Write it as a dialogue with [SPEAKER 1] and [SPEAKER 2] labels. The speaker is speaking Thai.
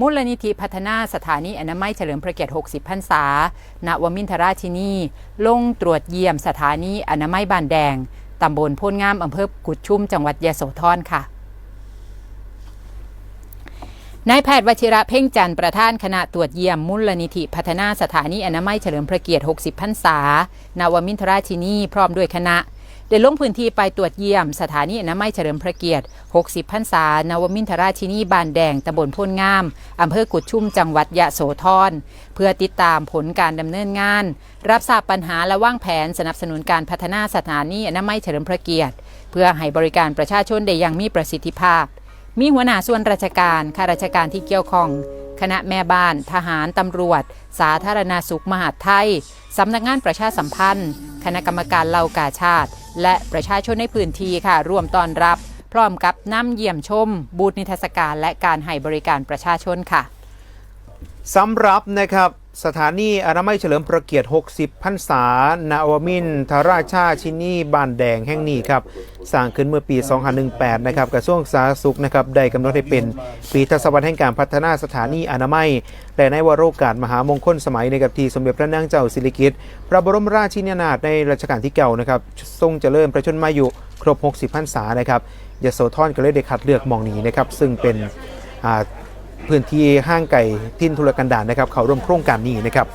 [SPEAKER 1] มูลนิธิพัฒนาสถานีอนามัยเฉลิมพระเกียรติ 60 พรรษา ณ วมินทราชินี ลงตรวจเยี่ยมสถานีอนามัยบานแดง ตำบลโพนงามอำเภอกุดชุ่ม จังหวัดยะโสธรค่ะ นายแพทย์วชิระเพ่งจันทร์ประธานคณะตรวจเยี่ยมมูลนิธิพัฒนาสถานีอนามัยเฉลิมพระเกียรติ 60 พรรษา ณ วมินทราชินี พร้อมด้วยคณะ ได้ลงพื้นที่ไปตรวจเยี่ยม สถานีอนามัยเฉลิมพระเกียรติ 60 พรรษา นวมินทราชินีบานแดง ตำบลโพนงาม อำเภอกุดชุ่ม จังหวัดยะโสธร เพื่อติดตามผลการดำเนินงาน รับทราบปัญหาและวางแผนสนับสนุนการพัฒนาสถานีอนามัยเฉลิมพระเกียรติ เพื่อให้บริการประชาชนได้อย่างมีประสิทธิภาพ มีหัวหน้าส่วนราชการข้าราชการที่เกี่ยวข้องคณะแม่บ้าน ทหาร ตำรวจ สาธารณาสุข มหาดไทย สำนักงานประชาสัมพันธ์ คณะกรรมการเหล่ากาชาติ และประชาชนในพื้นที่ค่ะร่วมต้อนรับ พร้อมกับน้ำเยี่ยมชม บูธนิทรรศการและการให้บริการประชาชนค่ะ
[SPEAKER 2] สำหรับนะครับ สถานีอนามัยเฉลิมพระเกียรติ 60 พรรษา นาวมินทราชาชินีบ้านแดงแห่งนี้ครับ สร้างขึ้นเมื่อปี2018 นะครับ กระทรวงสาธารณสุขนะครับ ได้กำหนดให้เป็น ปีทศวรรษแห่งการพัฒนาสถานีอนามัย และในวโรกาสมหามงคลสมัยในกับทีสมเด็จพระนางเจ้าสิริกิติ์ พระบรมราชินีนาถในรัชกาลที่เก่านะครับ ทรงเจริญพระชนมายุครบ 60 พรรษา นะครับ ยโสธรก็เลยได้คัดเลือกมองนี้นะครับ ซึ่งเป็นอ่า พื้นที่ห้างไก่ทิ้นทุรกันดารนะครับ เขาร่วมโครงการนี้นะครับ